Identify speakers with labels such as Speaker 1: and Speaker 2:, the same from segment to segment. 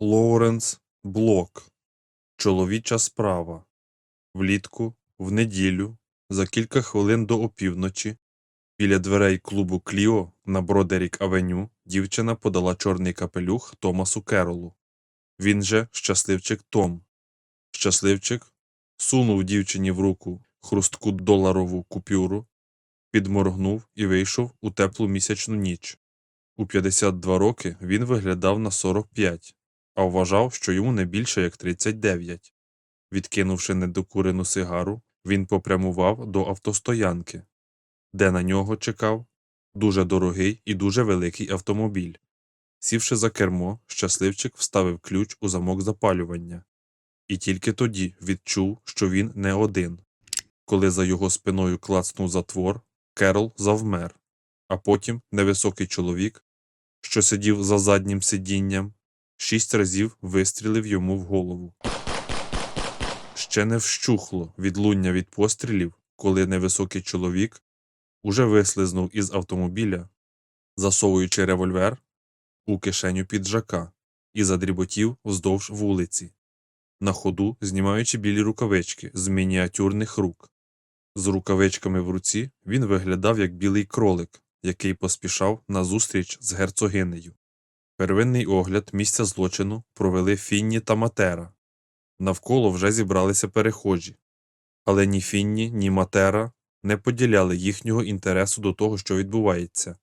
Speaker 1: Лоуренс Блок. Чоловіча справа. Влітку, в неділю, за кілька хвилин до опівночі, біля дверей клубу Кліо на Бродерік Авеню дівчина подала чорний капелюх Томасу Керолу. Він же щасливчик Том. Щасливчик сунув дівчині в руку хрустку доларову купюру, підморгнув і вийшов у теплу місячну ніч. У 52 роки він виглядав на 45, а вважав, що йому не більше як 39. Відкинувши недокурену сигару, він попрямував до автостоянки, де на нього чекав дуже дорогий і дуже великий автомобіль. Сівши за кермо, щасливчик вставив ключ у замок запалювання. І тільки тоді відчув, що він не один. Коли за його спиною клацнув затвор, Керол завмер, а потім невисокий чоловік, що сидів за заднім сидінням, шість разів вистрілив йому в голову. Ще не вщухло відлуння від пострілів, коли невисокий чоловік уже вислизнув із автомобіля, засовуючи револьвер у кишеню піджака і задріботів вздовж вулиці, на ходу знімаючи білі рукавички з мініатюрних рук. З рукавичками в руці він виглядав як білий кролик, який поспішав на зустріч з герцогинею. Первинний огляд місця злочину провели Фінні та Матера. Навколо вже зібралися перехожі. Але ні Фінні, ні Матера не поділяли їхнього інтересу до того, що відбувається.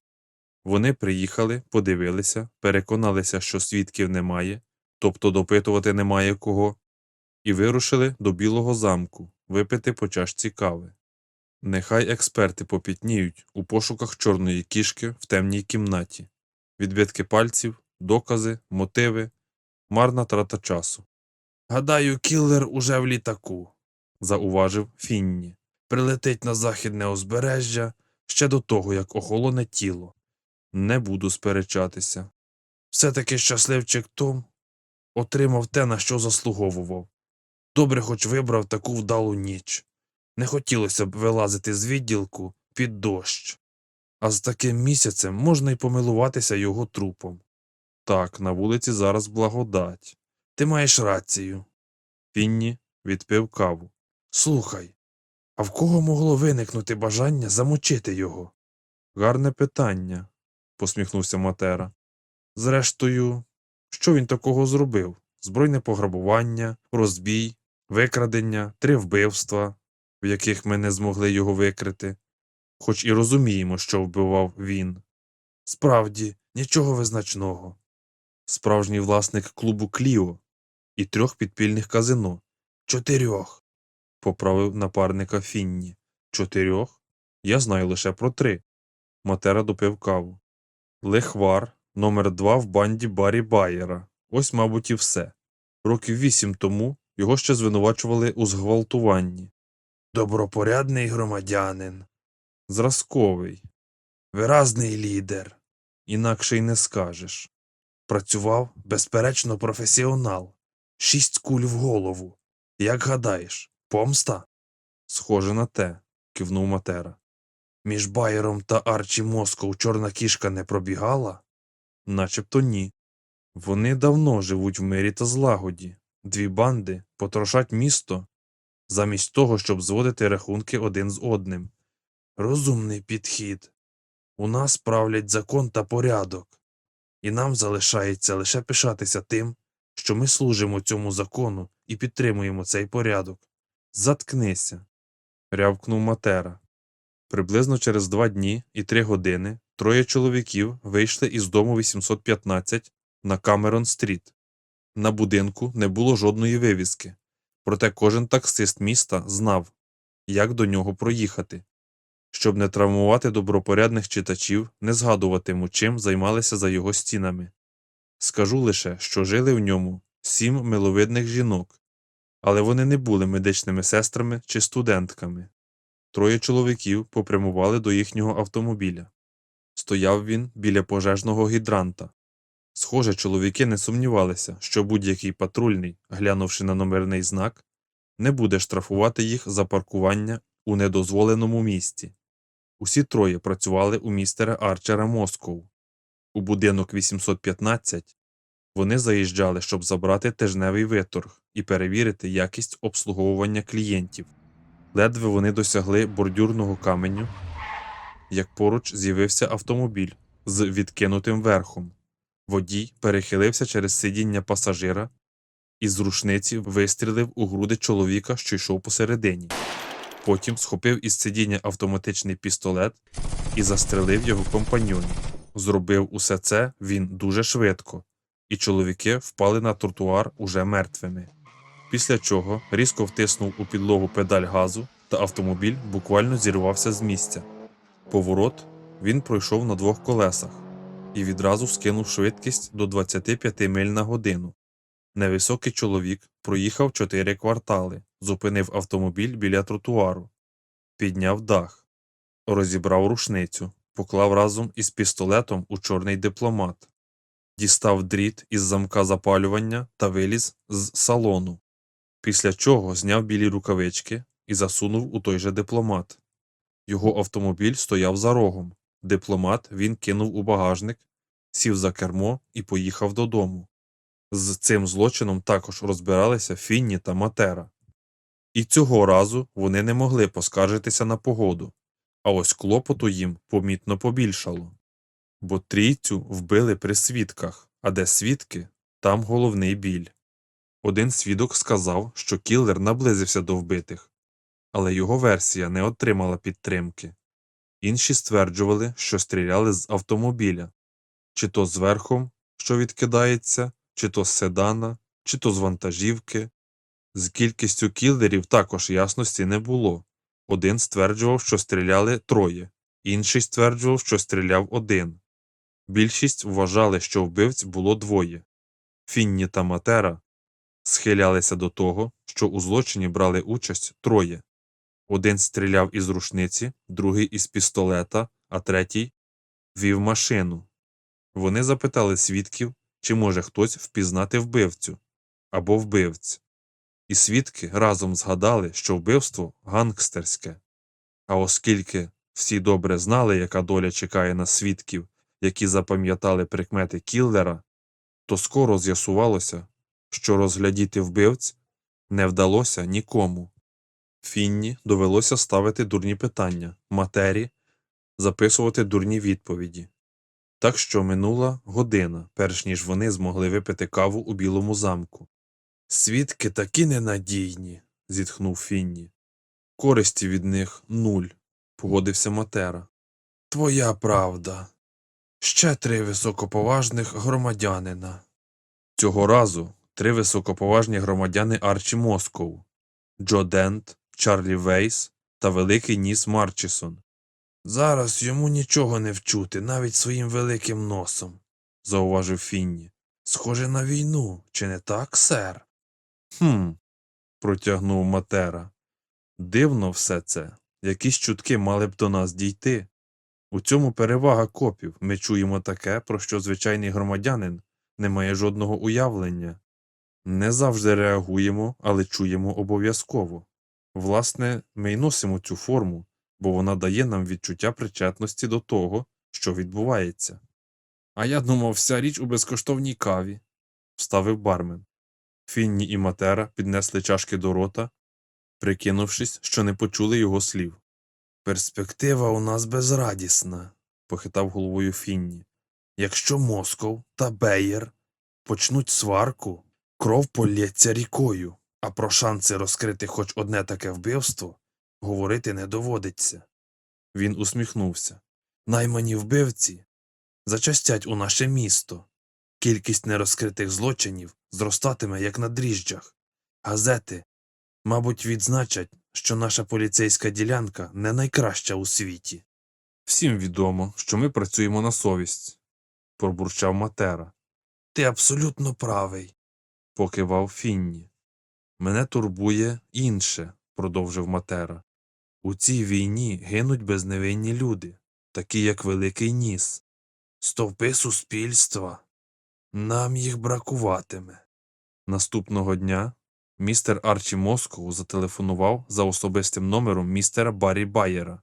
Speaker 1: Вони приїхали, подивилися, переконалися, що свідків немає, тобто допитувати немає кого, і вирушили до Білого замку випити по чашці кави. Нехай експерти попітніють у пошуках чорної кішки в темній кімнаті, відбитки пальців, докази, мотиви, марна трата часу. Гадаю, кіллер уже в літаку, зауважив Фінні. Прилетить на західне узбережжя ще до того, як охолоне тіло. Не буду сперечатися. Все-таки щасливчик Том отримав те, на що заслуговував. Добре хоч вибрав таку вдалу ніч. Не хотілося б вилазити з відділку під дощ. А з таким місяцем можна й помилуватися його трупом. Так, на вулиці зараз благодать. Ти маєш рацію. Фінні відпив каву. Слухай, а в кого могло виникнути бажання замочити його? Гарне питання, посміхнувся Матера. Зрештою, що він такого зробив? Збройне пограбування, розбій, викрадення, три вбивства, в яких ми не змогли його викрити, хоч і розуміємо, що вбивав він. Справді, нічого визначного. Справжній власник клубу Кліо і трьох підпільних казино. Чотирьох. поправив напарника Фінні. Чотирьох? Я знаю лише про три. Матера допив каву. Лихвар, номер два в банді Барі Байера. Ось, мабуть, і все. Років вісім тому його ще звинувачували у зґвалтуванні. Добропорядний громадянин. Зразковий. Виразний лідер. Інакше й не скажеш. Працював, безперечно, професіонал. Шість куль в голову. Як гадаєш, помста? Схоже на те, кивнув Матера. Між Байером та Арчі Москов чорна кішка не пробігала? Начебто ні. Вони давно живуть в мирі та злагоді. Дві банди потрошать місто, замість того, щоб зводити рахунки один з одним. Розумний підхід. У нас правлять закон та порядок, і нам залишається лише пишатися тим, що ми служимо цьому закону і підтримуємо цей порядок. Заткнися. рявкнув Матера. Приблизно через два дні і три години троє чоловіків вийшли із дому 815 на Камерон Стріт. На будинку не було жодної вивіски, проте кожен таксист міста знав, як до нього проїхати. Щоб не травмувати добропорядних читачів, не згадуватиму, чим займалися за його стінами. Скажу лише, що жили в ньому сім миловидних жінок, але вони не були медичними сестрами чи студентками. Троє чоловіків попрямували до їхнього автомобіля. Стояв він біля пожежного гідранта. Схоже, чоловіки не сумнівалися, що будь-який патрульний, глянувши на номерний знак, не буде штрафувати їх за паркування у недозволеному місці. Усі троє працювали у містера Арчера Москоу. У будинок 815 Вони заїжджали, щоб забрати тижневий виторг і перевірити якість обслуговування клієнтів. Ледве вони досягли бордюрного каменю, як поруч з'явився автомобіль з відкинутим верхом. Водій перехилився через сидіння пасажира і з рушниці вистрілив у груди чоловіка, що йшов посередині. Потім схопив із сидіння автоматичний пістолет і застрелив його компаньонів. Зробив усе це він дуже швидко, і чоловіки впали на тротуар уже мертвими. Після чого різко втиснув у підлогу педаль газу, та автомобіль буквально зірвався з місця. Поворот він пройшов на двох колесах і відразу скинув швидкість до 25 миль на годину. Невисокий чоловік проїхав чотири квартали, зупинив автомобіль біля тротуару, підняв дах, розібрав рушницю, поклав разом із пістолетом у чорний дипломат, дістав дріт із замка запалювання та виліз з салону, після чого зняв білі рукавички і засунув у той же дипломат. Його автомобіль стояв за рогом. Дипломат він кинув у багажник, сів за кермо і поїхав додому. З цим злочином також розбиралися Фінні та Матера. І цього разу вони не могли поскаржитися на погоду, а ось клопоту їм помітно побільшало. Бо трійцю вбили при свідках, а де свідки, там головний біль. Один свідок сказав, що кіллер наблизився до вбитих, але його версія не отримала підтримки. Інші стверджували, що стріляли з автомобіля, чи то з верхом, що відкидається, чи то з седана, чи то з вантажівки. З кількістю кіллерів також ясності не було. Один стверджував, що стріляли троє, інший стверджував, що стріляв один. Більшість вважали, що вбивць було двоє. Фінні та Матера схилялися до того, що у злочині брали участь троє. Один стріляв із рушниці, другий із пістолета, а третій вів машину. Вони запитали свідків, чи може хтось впізнати вбивцю або вбивць. І свідки разом згадали, що вбивство гангстерське. А оскільки всі добре знали, яка доля чекає на свідків, які запам'ятали прикмети кіллера, то скоро з'ясувалося, що розглядіти вбивць не вдалося нікому. Фінні довелося ставити дурні питання, матері записувати дурні відповіді. Так що минула година, перш ніж вони змогли випити каву у Білому замку. Свідки такі ненадійні, зітхнув Фінні. Користі від них нуль, погодився Матера. Твоя правда. Ще три високоповажних громадянина. Цього разу три високоповажні громадяни Арчі Москов Джо Дент, Чарлі Вейс та Великий Ніс Марчісон. Зараз йому нічого не вчути, навіть своїм великим носом, зауважив Фінні. Схоже на війну, чи не так, сер? Хм. протягнув Матера. Дивно все це. Якісь чутки мали б до нас дійти. У цьому перевага копів. Ми чуємо таке, про що звичайний громадянин не має жодного уявлення. Не завжди реагуємо, але чуємо обов'язково. Власне, ми й носимо цю форму, бо вона дає нам відчуття причетності до того, що відбувається. А я думав, вся річ у безкоштовній каві, вставив бармен. Фінні і Матера піднесли чашки до рота, прикинувшись, що не почули його слів. Перспектива у нас безрадісна, похитав головою Фінні. Якщо Москов та Беєр почнуть сварку, кров полється рікою, а про шанси розкрити хоч одне таке вбивство говорити не доводиться. Він усміхнувся. Наймані вбивці зачастять у наше місто. Кількість нерозкритих злочинів зростатиме, як на дріжджах. Газети, мабуть, відзначать, що наша поліцейська ділянка не найкраща у світі. Всім відомо, що ми працюємо на совість, пробурчав Матера. Ти абсолютно правий, покивав Фінні. Мене турбує інше, продовжив Матера. У цій війні гинуть безневинні люди, такі як Великий Ніс, стовпи суспільства. Нам їх бракуватиме. Наступного дня містер Арчі Москоу зателефонував за особистим номером містера Баррі Байєра,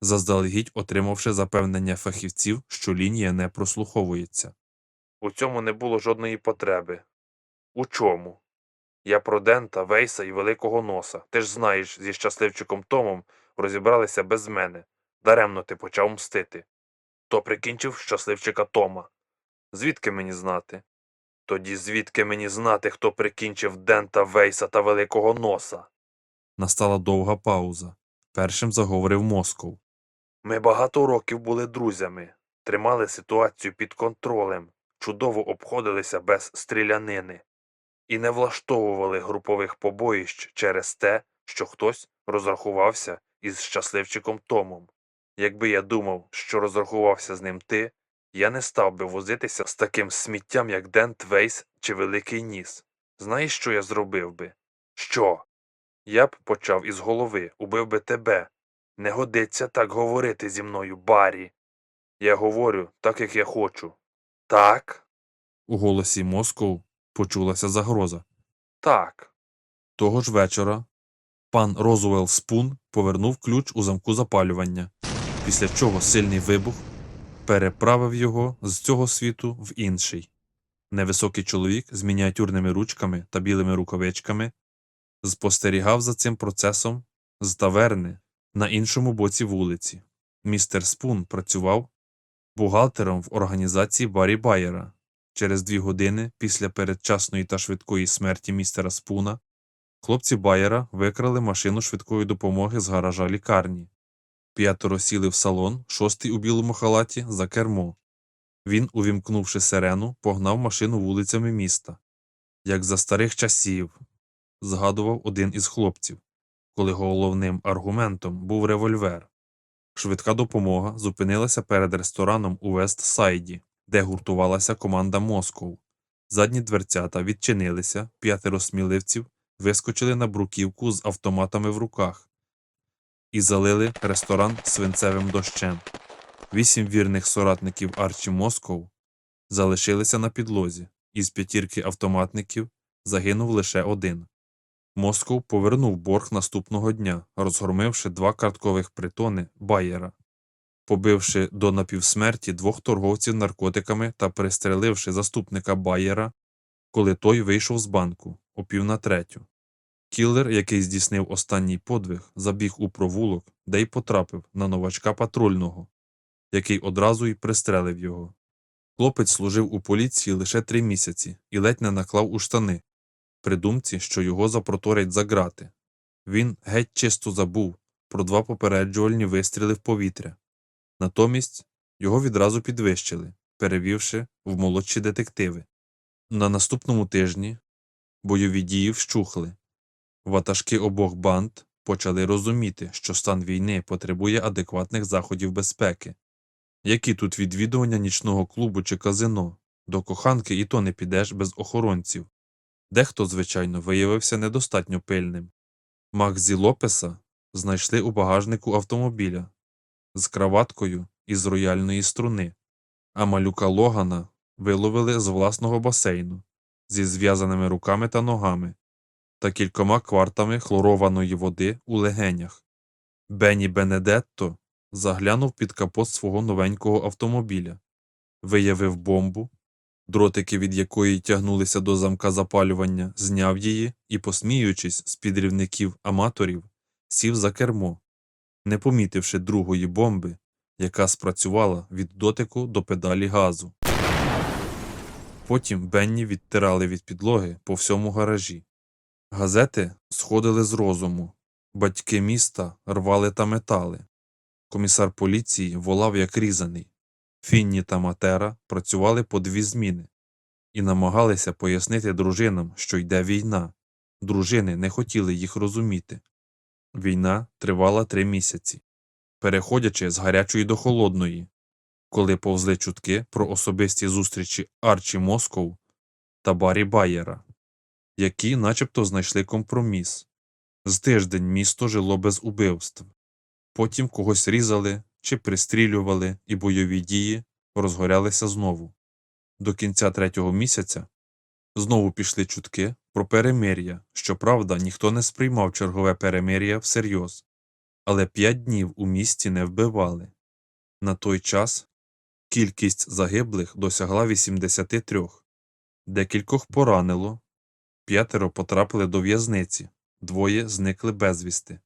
Speaker 1: заздалегідь отримавши запевнення фахівців, що лінія не прослуховується. У цьому не було жодної потреби. У чому? Я про Дента, Вейса і Великого Носа. Ти ж знаєш, зі щасливчиком Томом розібралися без мене. Даремно ти почав мстити. То прикінчив щасливчика Тома. Звідки мені знати? Тоді звідки мені знати, хто прикінчив Дента, Вейса та Великого Носа? Настала довга пауза. Першим заговорив Москов. Ми багато років були друзями, тримали ситуацію під контролем, чудово обходилися без стрілянини і не влаштовували групових побоїщ через те, що хтось розрахувався із щасливчиком Томом. Якби я думав, що розрахувався з ним ти, я не став би возитися з таким сміттям, як Дент Вейс чи Великий Ніс. Знаєш, що я зробив би? Що? Я б почав із голови, убив би тебе. Не годиться так говорити зі мною, Барі. Я говорю так, як я хочу. Так? У голосі Москов почулася загроза. Так. Того ж вечора пан Розуел Спун повернув ключ у замку запалювання, після чого сильний вибух переправив його з цього світу в інший. Невисокий чоловік з мініатюрними ручками та білими рукавичками спостерігав за цим процесом з таверни на іншому боці вулиці. Містер Спун працював бухгалтером в організації Барі Байера. Через дві години після передчасної та швидкої смерті містера Спуна хлопці Байера викрали машину швидкої допомоги з гаража лікарні. П'ятеро сіли в салон, шостий у білому халаті за кермо. Він, увімкнувши сирену, погнав машину вулицями міста. Як за старих часів, згадував один із хлопців, коли головним аргументом був револьвер. Швидка допомога зупинилася перед рестораном у Вестсайді, де гуртувалася команда Москов. Задні дверцята відчинилися, п'ятеро сміливців вискочили на бруківку з автоматами в руках і залили ресторан свинцевим дощем. Вісім вірних соратників Арчі Москов залишилися на підлозі. Із п'ятірки автоматників загинув лише один. Москов повернув борг наступного дня, розгромивши два карткових притони Байера, побивши до напівсмерті двох торговців наркотиками та пристреливши заступника Байера, коли той вийшов з банку о пів на третю. Кіллер, який здійснив останній подвиг, забіг у провулок, де й потрапив на новачка патрульного, який одразу й пристрелив його. Хлопець служив у поліції лише три місяці і ледь не наклав у штани, при думці, що його запроторять за грати. Він геть чисто забув про два попереджувальні вистріли в повітря. Натомість його відразу підвищили, перевівши в молодші детективи. На наступному тижні бойові дії вщухли. Ватажки обох банд почали розуміти, що стан війни потребує адекватних заходів безпеки. Які тут відвідування нічного клубу чи казино? До коханки і то не підеш без охоронців. Дехто, звичайно, виявився недостатньо пильним. Макзі Лопеса знайшли у багажнику автомобіля з краваткою із рояльної струни, а малюка Логана виловили з власного басейну зі зв'язаними руками та ногами та кількома квартами хлорованої води у легенях. Бенні Бенедетто заглянув під капот свого новенького автомобіля, виявив бомбу, дротики від якої тягнулися до замка запалювання, зняв її і, посміюючись з підрівників аматорів, сів за кермо, не помітивши другої бомби, яка спрацювала від дотику до педалі газу. Потім Бенні відтирали від підлоги по всьому гаражі. Газети сходили з розуму, батьки міста рвали та метали. Комісар поліції волав як різаний. Фінні та Матера працювали по дві зміни і намагалися пояснити дружинам, що йде війна. Дружини не хотіли їх розуміти. Війна тривала три місяці, переходячи з гарячої до холодної, коли повзли чутки про особисті зустрічі Арчі Москов та Барі Байера, які начебто знайшли компроміс. З тиждень місто жило без убивств. Потім когось різали чи пристрілювали, і бойові дії розгорялися знову. До кінця третього місяця знову пішли чутки про перемир'я. Щоправда, ніхто не сприймав чергове перемир'я всерйоз, але п'ять днів у місті не вбивали. На той час Кількість загиблих досягла 83. Декількох поранило, п'ятеро потрапили до в'язниці, двоє зникли безвісти.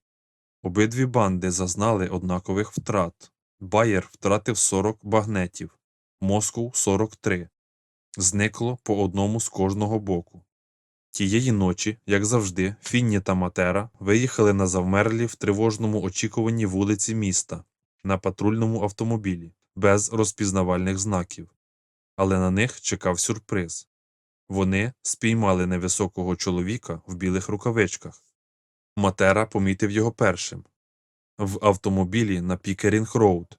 Speaker 1: Обидві банди зазнали однакових втрат. Байер втратив 40 багнетів, Москов 43. Зникло по одному з кожного боку. Тієї ночі, як завжди, Фінні та Матера виїхали на завмерлі в тривожному очікуванні вулиці міста на патрульному автомобілі без розпізнавальних знаків. Але на них чекав сюрприз. Вони спіймали невисокого чоловіка в білих рукавичках. Матера помітив його першим в автомобілі на Пікерінг Роуд,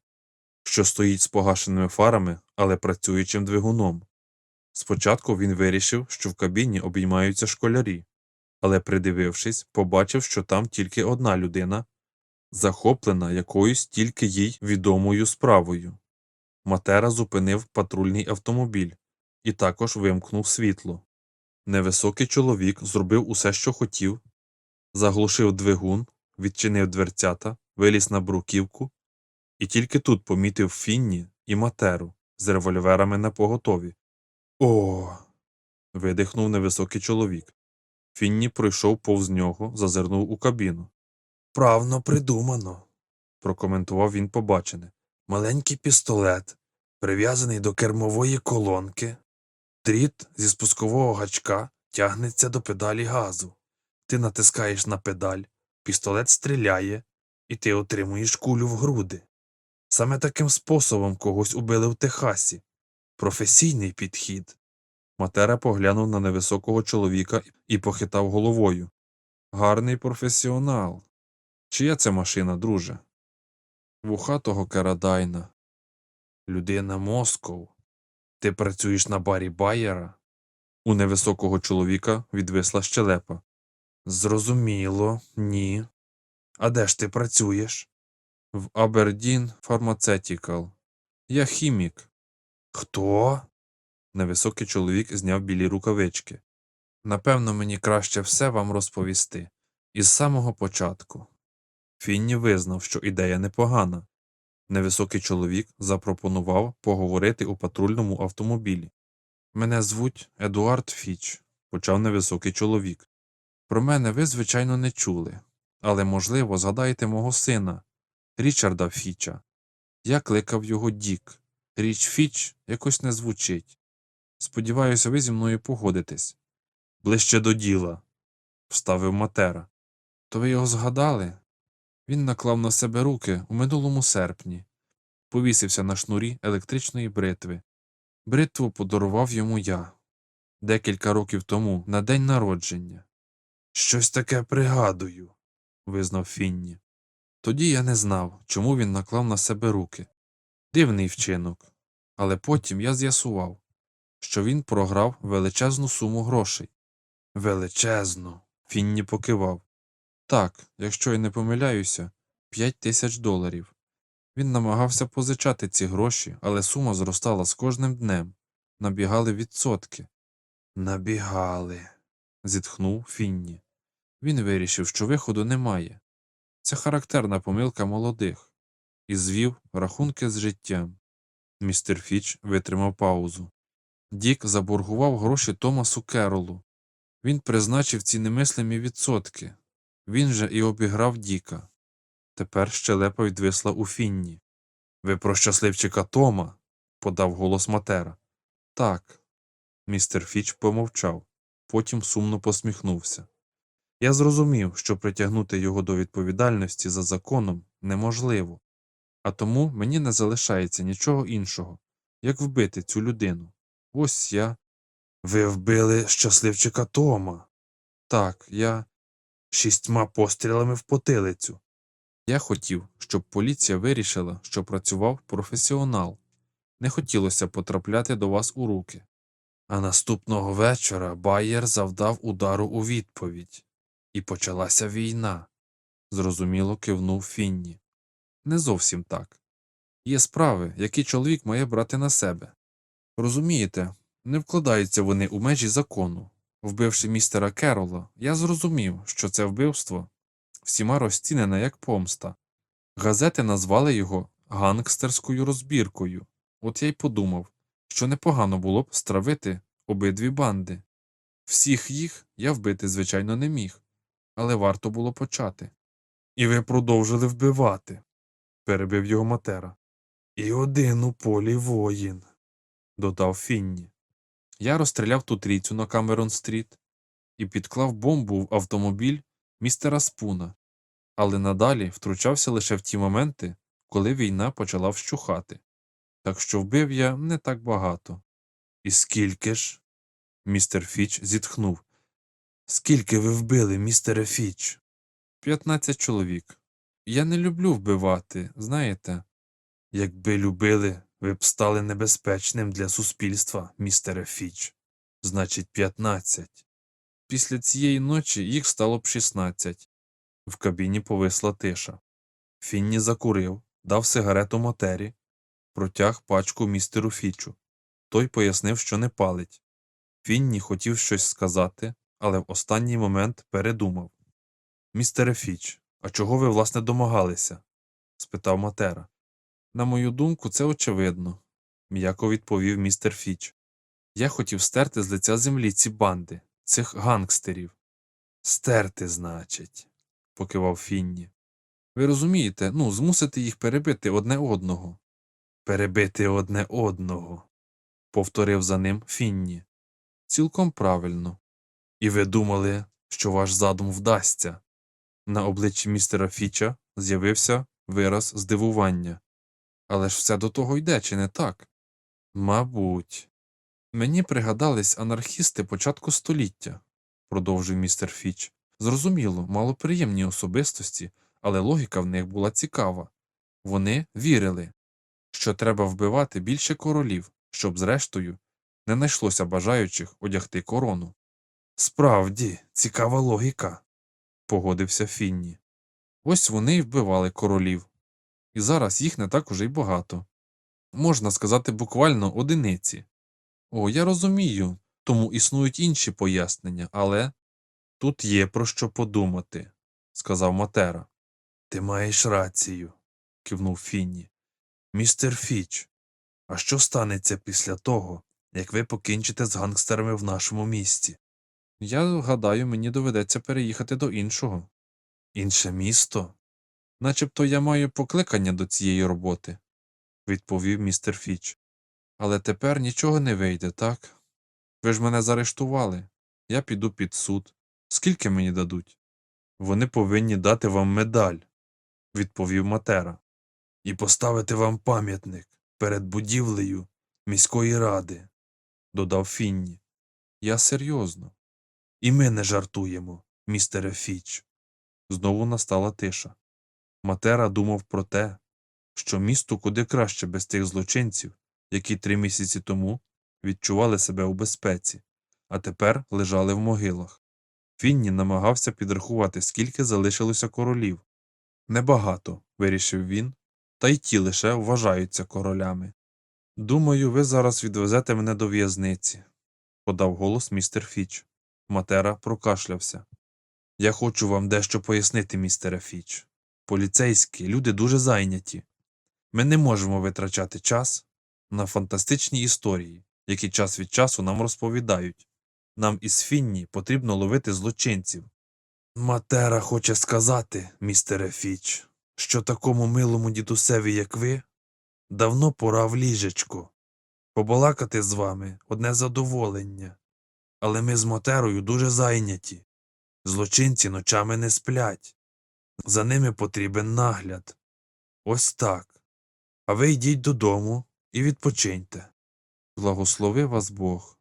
Speaker 1: що стоїть з погашеними фарами, але працюючим двигуном. Спочатку він вирішив, що в кабіні обіймаються школярі, але, придивившись, побачив, що там тільки одна людина, захоплена якоюсь тільки їй відомою справою. Матера зупинив патрульний автомобіль і також вимкнув світло. Невисокий чоловік зробив усе, що хотів, заглушив двигун, відчинив дверцята, виліз на бруківку і тільки тут помітив Фінні і Матеру з револьверами на поготові. О. видихнув невисокий чоловік. Фінні пройшов повз нього, зазирнув у кабіну. Правно придумано, прокоментував він побачене. Маленький пістолет, прив'язаний до кермової колонки. Дріт зі спускового гачка тягнеться до педалі газу. Ти натискаєш на педаль, пістолет стріляє, і ти отримуєш кулю в груди. Саме таким способом когось убили в Техасі. Професійний підхід. Матера поглянув на невисокого чоловіка і похитав головою. Гарний професіонал. Чия це машина, друже? Вухатого Карадайна. Людина Москов. Ти працюєш на барі Байера? У невисокого чоловіка відвисла щелепа. Зрозуміло, ні. А де ж ти працюєш? В Абердін Фармацетікал. Я хімік. Хто? Невисокий чоловік зняв білі рукавички. Напевно, мені краще все вам розповісти. Із самого початку. Фінні визнав, що ідея непогана. Невисокий чоловік запропонував поговорити у патрульному автомобілі. Мене звуть Едуард Фіч, почав невисокий чоловік. Про мене ви, звичайно, не чули, але, можливо, згадаєте мого сина, Річарда Фіча. Я кликав його Дік. Річ Фіч якось не звучить. Сподіваюся, ви зі мною погодитесь. Ближче до діла, вставив Матера. То ви його згадали? Він наклав на себе руки у минулому серпні, повісився на шнурі електричної бритви. Бритву подарував йому я декілька років тому на день народження. Щось таке пригадую, визнав Фінні. Тоді я не знав, чому він наклав на себе руки. Дивний вчинок. Але потім я з'ясував, що він програв величезну суму грошей. Величезну. Фінні покивав. Так, якщо я не помиляюся, п'ять тисяч доларів. Він намагався позичати ці гроші, але сума зростала з кожним днем. Набігали відсотки. Набігали. зітхнув Фінні. Він вирішив, що виходу немає. Це характерна помилка молодих. І звів рахунки з життям. Містер Фіч витримав паузу. Дік заборгував гроші Томасу Керолу. Він призначив ці немислимі відсотки. Він же і обіграв Діка. Тепер щелепа відвисла у Фінні. Ви про щасливчика Тома? подав голос Матера. Так. Містер Фіч помовчав, потім сумно посміхнувся. Я зрозумів, що притягнути його до відповідальності за законом неможливо, а тому мені не залишається нічого іншого, як вбити цю людину. Ось я. Ви вбили щасливчика Тома. Так, я шістьма пострілами в потилицю. Я хотів, щоб поліція вирішила, що працював професіонал. Не хотілося потрапляти до вас у руки. А наступного вечора Байєр завдав удару у відповідь. І почалася війна. Зрозуміло кивнув Фінні. Не зовсім так. Є справи, які чоловік має брати на себе. Розумієте, не вкладаються вони у межі закону. Вбивши містера Керола, я зрозумів, що це вбивство всіма розцінене як помста. Газети назвали його гангстерською розбіркою. От я й подумав, що непогано було б стравити обидві банди. Всіх їх я вбити, звичайно, не міг, але варто було почати. І ви продовжили вбивати, перебив його матера. І один у полі воїн, додав Фінні. Я розстріляв ту трійцю на Камерон стріт і підклав бомбу в автомобіль містера Спуна, але надалі втручався лише в ті моменти, коли війна почала вщухати. Так що вбив я не так багато. І скільки ж? Містер Фіч зітхнув. Скільки ви вбили, містере Фіч? П'ятнадцять чоловік. Я не люблю вбивати, знаєте. Якби любили, ви б стали небезпечним для суспільства, містере Фіч. Значить, п'ятнадцять. Після цієї ночі їх стало б шістнадцять. В кабіні повисла тиша. Фінні закурив, дав сигарету матері, протяг пачку містеру Фічу. Той пояснив, що не палить. Фінні хотів щось сказати, але в останній момент передумав. Містере Фіч, а чого ви, власне, домагалися? спитав Матера. На мою думку, це очевидно, м'яко відповів містер Фіч. Я хотів стерти з лиця землі ці банди, цих гангстерів. Стерти, значить, покивав Фінні. Ви розумієте, ну, змусити їх перебити одне одного. Перебити одне одного, повторив за ним Фінні. Цілком правильно. І ви думали, що ваш задум вдасться. На обличчі містера Фіча з'явився вираз здивування. Але ж все до того йде, чи не так? Мабуть. Мені пригадались анархісти початку століття, продовжив містер Фіч. Зрозуміло, малоприємні особистості, але логіка в них була цікава. Вони вірили, що треба вбивати більше королів, щоб, зрештою, не знайшлося бажаючих одягти корону. Справді, цікава логіка, погодився Фінні. Ось вони й вбивали королів. І зараз їх не так уже й багато. Можна сказати буквально одиниці. О, я розумію, тому існують інші пояснення, але тут є про що подумати, сказав Матера. Ти маєш рацію, кивнув Фінні. Містер Фіч, а що станеться після того, як ви покінчите з гангстерами в нашому місті? Я гадаю, мені доведеться переїхати до іншого. Інше місто? Начебто я маю покликання до цієї роботи, відповів містер Фіч. Але тепер нічого не вийде, так? Ви ж мене заарештували. Я піду під суд. Скільки мені дадуть? Вони повинні дати вам медаль, відповів Матера, і поставити вам пам'ятник перед будівлею міської ради, додав Фінні. Я серйозно. І ми не жартуємо, містере Фіч. Знову настала тиша. Матера думав про те, що місту куди краще без тих злочинців, які три місяці тому відчували себе у безпеці, а тепер лежали в могилах. Фінні намагався підрахувати, скільки залишилося королів. Небагато, вирішив він, та й ті лише вважаються королями. Думаю, ви зараз відвезете мене до в'язниці, подав голос містер Фіч. Матера прокашлявся. Я хочу вам дещо пояснити, містере Фіч. Поліцейські люди дуже зайняті. Ми не можемо витрачати час на фантастичні історії, які час від часу нам розповідають. Нам із Фінні потрібно ловити злочинців. Матера хоче сказати, містере Фіч, що такому милому дідусеві, як ви, давно пора в ліжечко. Побалакати з вами одне задоволення. Але ми з Матерою дуже зайняті. Злочинці ночами не сплять. За ними потрібен нагляд. Ось так. А ви йдіть додому і відпочиньте. Благослови вас Бог.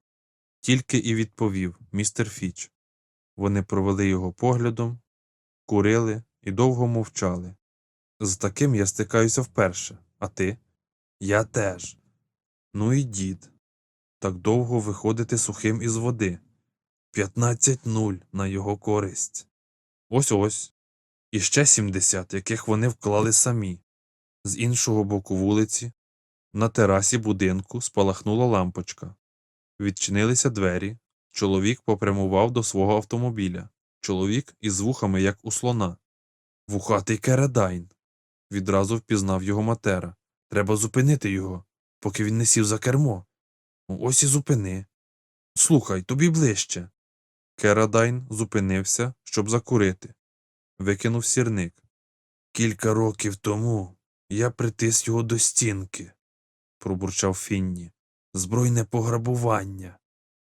Speaker 1: Тільки і відповів містер Фіч. Вони провели його поглядом, курили і довго мовчали. З таким я стикаюся вперше, а ти? Я теж. Ну і дід. Так довго виходити сухим із води. П'ятнадцять нуль на його користь. Ось ось. І ще сімдесят, яких вони вклали самі. З іншого боку вулиці, на терасі будинку спалахнула лампочка. Відчинилися двері. Чоловік попрямував до свого автомобіля. Чоловік із вухами, як у слона. Вухатий Кередайн. Відразу впізнав його матера. Треба зупинити його. поки він не сів за кермо. Ось і зупини. Слухай, тобі ближче. Керадайн зупинився, щоб закурити. Викинув сірник. Кілька років тому я притис його до стінки, пробурчав Фінні. Збройне пограбування.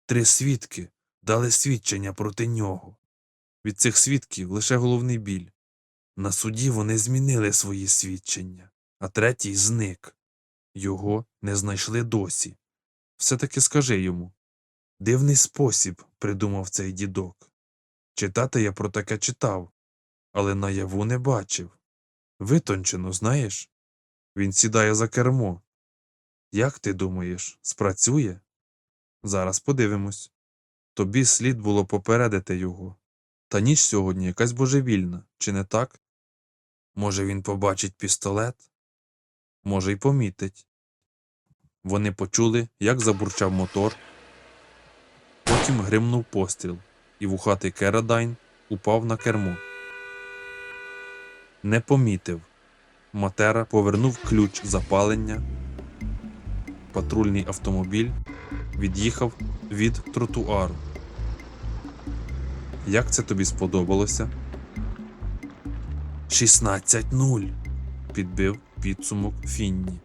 Speaker 1: Три свідки дали свідчення проти нього. Від цих свідків лише головний біль. На суді вони змінили свої свідчення, а третій зник. Його не знайшли досі. Все-таки скажи йому. Дивний спосіб придумав цей дідок. Читати я про таке читав, але наяву не бачив. Витончено, знаєш? Він сідає за кермо. Як ти думаєш, спрацює? Зараз подивимось. Тобі слід було попередити його. Та ніч сьогодні якась божевільна, чи не так? Може, він побачить пістолет? Може, й помітить. Вони почули, як забурчав мотор. Потім гримнув постріл, і вухатий Керадайн упав на кермо. Не помітив. Матера повернув ключ запалення. Патрульний автомобіль від'їхав від тротуару. Як це тобі сподобалося? 16-0, підбив підсумок Фінні.